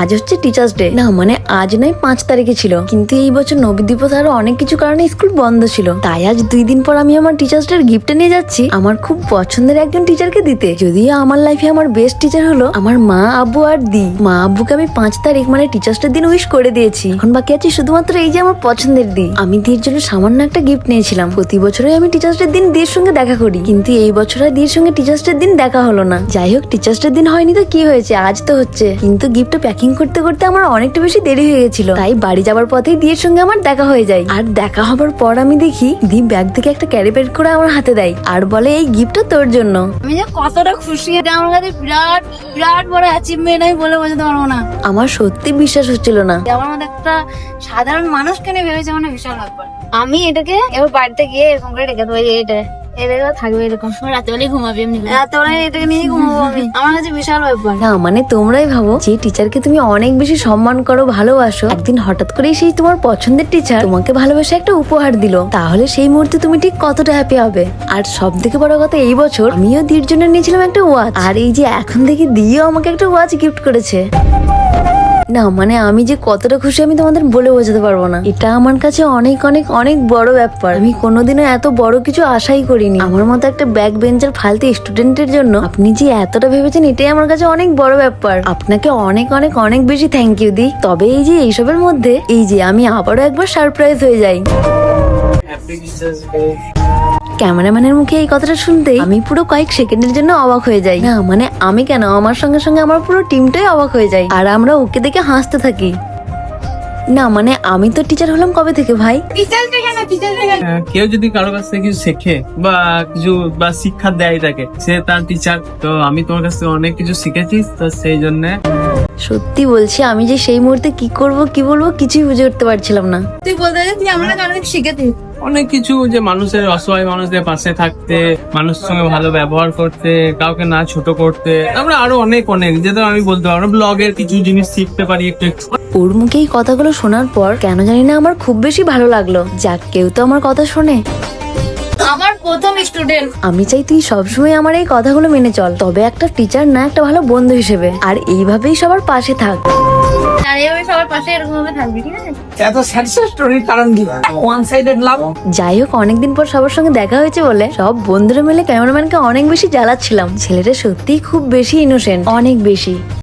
আজ হচ্ছে teachers day না মানে আজ নয়, পাঁচ তারিখে ছিল। কিন্তু এই বছর নবী দিবস আরও অনেক কিছু কারণে স্কুল বন্ধ ছিল। তাই আজ দুই দিন পর আমি আমার টিচার্স ডে গিফটটা নিয়ে যাচ্ছি। আমার খুব পছন্দের একজন টিচারকে দিতে। যদিও আমার লাইফে আমার বেস্ট টিচার হলো আমার মা, আব্বু আর দি। মা, আব্বুকে আমি পাঁচ তারিখ মানে টিচার্স ডে দিন উইশ করে দিয়েছি। এখন বাকি আছে শুধুমাত্র এই যে আমার পছন্দের দি। আমি দির জন্য সামান্য একটা গিফট নিয়েছিলাম। প্রতি বছরই আমি টিচার্স ডে দিন দির সঙ্গে দেখা করি। কিন্তু এই বছর দির সঙ্গে টিচার্স ডে দিন দেখা হলো না। যাই হোক টিচার্স ডে দিন হয়নি তো কি হয়েছে? আজ তো হচ্ছে। কিন্তু গিফটটা প্যাকিং করতে করতে আমার অনেকটা বেশি দেরি হয়ে গেছিল। তাই বাড়ি যাওয়ার পথেই দিয়ের সঙ্গে আমার দেখা হয়ে যায়। আর দেখা হবার পর আমি দেখি দি ব্যাগ থেকে একটা ক্যারি ব্যাগ করে আমার হাতে দেয় আর বলে এই গিফটটা তোর জন্য। আমি যে কতটা খুশি এটা আমার কাছে বিরাট বিরাট বড় অ্যাচিভমেন্ট আমি বলে বোঝাতে পারব না। আমার সত্যি বিশ্বাস হচ্ছিল না। আমার মধ্যে একটা সাধারণ মানুষকে নিয়ে ভেবেছে মানে বিশাল ব্যাপার। আমি এটাকে এবার বাড়িতে গিয়ে এরকম করে রেখে দেবো এটা। থাকবে এরকম। রাতেবেলায় ঘুমাবি এমনি রাতেবেলায় এটাকে নিয়ে ঘুমাবো আমি। আমার কাছে বিশাল ব্যাপার। না মানে তোমরাই ভাবো যে টিচারকে তুমি অনেক বেশি সম্মান করো ভালোবাসো। একদিন হঠাৎ করেই সেই তোমার পছন্দের টিচার তোমাকে ভালোবেসে একটা উপহার দিল। তাহলে সেই মুহূর্তে তুমি ঠিক কতটা হ্যাপি হবে? আর সব থেকে বড় কথা এই বছর আমিও দির জন্য নিয়েছিলাম একটা ওয়াচ আর এই যে এখন থেকে দিয়েও আমাকে একটা ওয়াচ গিফট করেছে। না মানে আমি যে কতটা খুশি আমি তোমাদের বলে বোঝাতে পারব না। এটা আমার কাছে অনেক অনেক অনেক বড় ব্যাপার। আমি কোনোদিনও এত বড় কিছু আশাই করিনি। আমার মতো একটা ব্যাক বেঞ্চের ফালতু স্টুডেন্টের জন্য আপনি যে এতটা ভেবেছেন, এটাই আমার কাছে অনেক বড় ব্যাপার। আপনাকে অনেক অনেক অনেক বেশি থ্যাংক ইউ দি তবে এই যে এইসবের মধ্যে, এই যে আমি আবারও একবার সারপ্রাইজ হয়ে যাই। হ্যাপি টিচার্স ডে ক্যামেরাম্যানের মুখে এই কথাটা শুনতেই আমি পুরো কয়েক সেকেন্ডের জন্য অবাক হয়ে যাই। না মানে আমি কেন? আমার সঙ্গে সঙ্গে আমার পুরো টিমটাই অবাক হয়ে যায়। আর আমরা ওকে দেখে হাসতে থাকি। না মানে আমি তো টিচার হলাম কবে থেকে ভাই? কেউ যদি কারও কাছ থেকে কিছু শেখে বা কিছু বা শিক্ষা দেয় তাকে সে তার টিচার তো আমি তোমার কাছ থেকে অনেক কিছু শিখেছি তো সেই জন্য। সত্যি বলছি আমি যে সেই মুহূর্তে কি করব কি বলব কিছুই বুঝে উঠতে পারছিলাম না। তুই বলতে তুই আমরা কারও থেকে শিখেছিস অনেক কিছু যে মানুষের অসহায় মানুষদের পাশে থাকতে মানুষের সঙ্গে ভালো ব্যবহার করতে কাউকে না ছোট করতে আমরা আরও অনেক অনেক। যেটা আমি বলতে পারব ব্লগের কিছু জিনিস শিখতে পারি একটু একটু। ওর মুখে এই কথাগুলো শোনার পর কেন জানি না আমার খুব বেশি ভালো লাগল। যাক কেউ তো আমার কথা শোনে। আমার প্রথম স্টুডেন্ট আমি চাই তুই সবসময় আমার এই কথাগুলো মেনে চল। তবে একটা টিচার না একটা ভালো বন্ধু হিসেবে। আর এইভাবেই সবার পাশে থাক। আর এইভাবে সবার পাশে এরকম ভাবে থাকবি ঠিক আছে? এত স্যাড স্টোরির কারণ কি ওয়ান সাইডেড লাভ? যাই হোক অনেকদিন পর সবার সঙ্গে দেখা হয়েছে বলে সব বন্ধুরা মিলে ক্যামেরাম্যানকে অনেক বেশি জ্বালাচ্ছিলাম। ছেলেটা সত্যিই খুব বেশি ইনোসেন্ট অনেক বেশি।